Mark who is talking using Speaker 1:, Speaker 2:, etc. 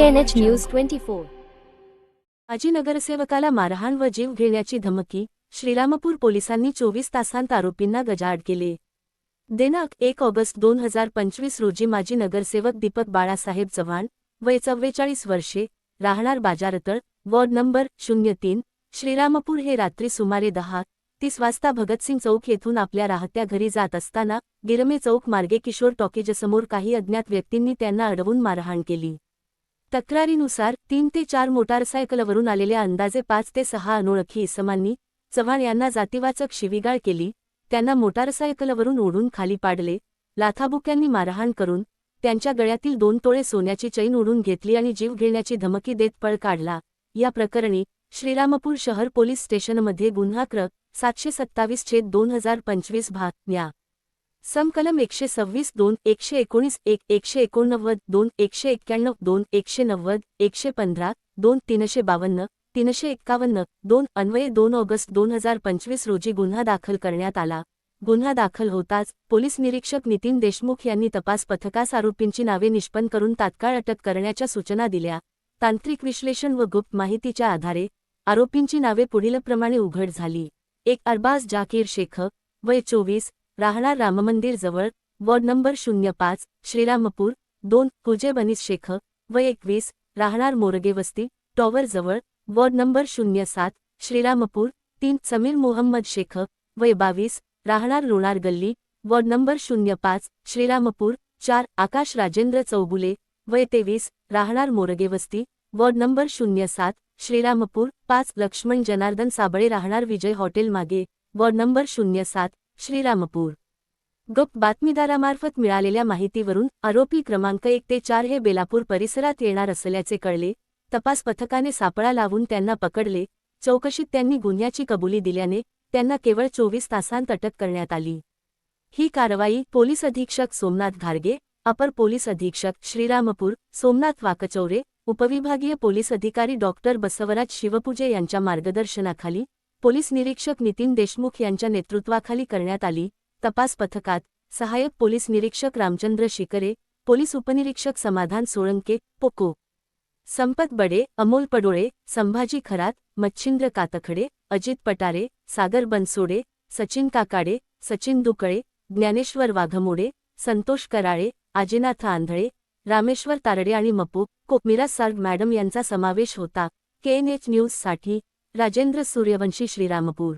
Speaker 1: KH news twenty four
Speaker 2: माजी नगरसेवकाला मारहाण व जीव घेण्याची धमकी श्रीरामपूर पोलिसांनी चोवीस तासांत आरोपींना गजाआड केले. दिनांक एक ऑगस्ट दोन हजार पंचवीस रोजी माजी नगरसेवक दीपक बाळासाहेब चव्हाण वय चव्वेचाळीस वर्षे राहणार बाजारतळ वॉर्ड नंबर शून्य तीन श्रीरामपूर हे रात्री सुमारे दहा तीस वाजता भगतसिंग चौक येथून आपल्या राहत्या घरी जात असताना गिरमे चौक मार्गे किशोर टॉकीजसमोर काही अज्ञात व्यक्तींनी त्यांना अडवून मारहाण केली. तक्रारीनुसार तीन ते चार मोटारसायकलवरून आलेल्या अंदाजे पाच ते सहा अनोळखी इसमांनी चव्हाण यांना जातीवाचक शिवीगाळ केली त्यांना मोटारसायकलवरून ओढून खाली पाडले लाथाबुक्यांनी मारहाण करून त्यांच्या गळ्यातील दोन तोळे सोन्याची चैन ओढून घेतली आणि जीव घेण्याची धमकी देत पळ काढला. या प्रकरणी श्रीरामपूर शहर पोलीस स्टेशनमध्ये गुन्हा क्र सातशे सत्तावीस छेद दोन हजार पंचवीस भाग न्या. समकलम एकशे सव्वीस दोन एकशे एकोणीस एक एकशे एकोणनव्वद दोन एकशे एक्क्याण्णव दोन एकशे नव्वद एकशे पंधरा दोन तीनशे बावन्न तीनशे एक्कावन्न दोन अन्वये दोन ऑगस्ट दोन हजार पंचवीस रोजी गुन्हा दाखल करण्यात आला. गुन्हा दाखल होताच पोलीस निरीक्षक नितीन देशमुख यांनी तपास पथकास आरोपींची नावे निष्पन्न करून तात्काळ अटक करण्याच्या सूचना दिल्या. तांत्रिक विश्लेषण व गुप्त माहितीच्या आधारे आरोपींची नावे पुढीलप्रमाणे उघड झाली. एक अरबाज जाकीर शेख वय चोवीस राहणार राममंदिर जवळ वॉर्ड नंबर शून्य पाच श्रीरामपूर दोन कुजे बनीस शेख वय एकवीस राहणार मोरगे वस्ती टॉवर जवळ वॉर्ड नंबर शून्य सात श्रीरामपूर तीन समीर मोहम्मद शेख वय बावीस राहणार लोणार गल्ली वॉर्ड नंबर शून्य पाच श्रीरामपूर चार आकाश राजेंद्र चौबुले वय तेवीस राहणार मोरगे वस्ती वॉर्ड नंबर शून्य सात श्रीरामपूर पाच लक्ष्मण जनार्दन साबळे राहणार विजय हॉटेल मागे वॉर्ड नंबर शून्य सात श्रीरामपूर. गप बातमीदारामार्फत मिळालेल्या माहितीवरून आरोपी क्रमांक एक ते चार हे बेलापूर परिसरात येणार असल्याचे कळले. तपास पथकाने सापळा लावून त्यांना पकडले. चौकशीत त्यांनी गुन्ह्याची कबुली दिल्याने त्यांना केवळ चोवीस तासांत अटक करण्यात आली. ही कारवाई पोलीस अधीक्षक सोमनाथ घारगे अपर पोलीस अधीक्षक श्रीरामपूर सोमनाथ वाकचौरे उपविभागीय पोलीस अधिकारी डॉक्टर बसवराज शिवपूजे यांच्या मार्गदर्शनाखाली पोलीस निरीक्षक नितीन देशमुख यांच्या नेतृत्वाखाली करण्यात आली तपास पथकात. सहाय्यक पोलीस निरीक्षक रामचंद्र शिकरे पोलीस उपनिरीक्षक समाधान सोळंके पोको. संपत बडे अमोल पडोळे संभाजी खरात मच्छिंद्र कातखडे अजित पटारे सागर बनसोडे सचिन काकाडे सचिन दुकळे ज्ञानेश्वर वाघमोडे संतोष कराळे आजीनाथ आंधळे रामेश्वर तारडे आणि मपू. कोकमिरा सार्ग मॅडम यांचा समावेश होता. के एन एच न्यूजसाठी राजेंद्र सूर्यवंशी श्रीरामपूर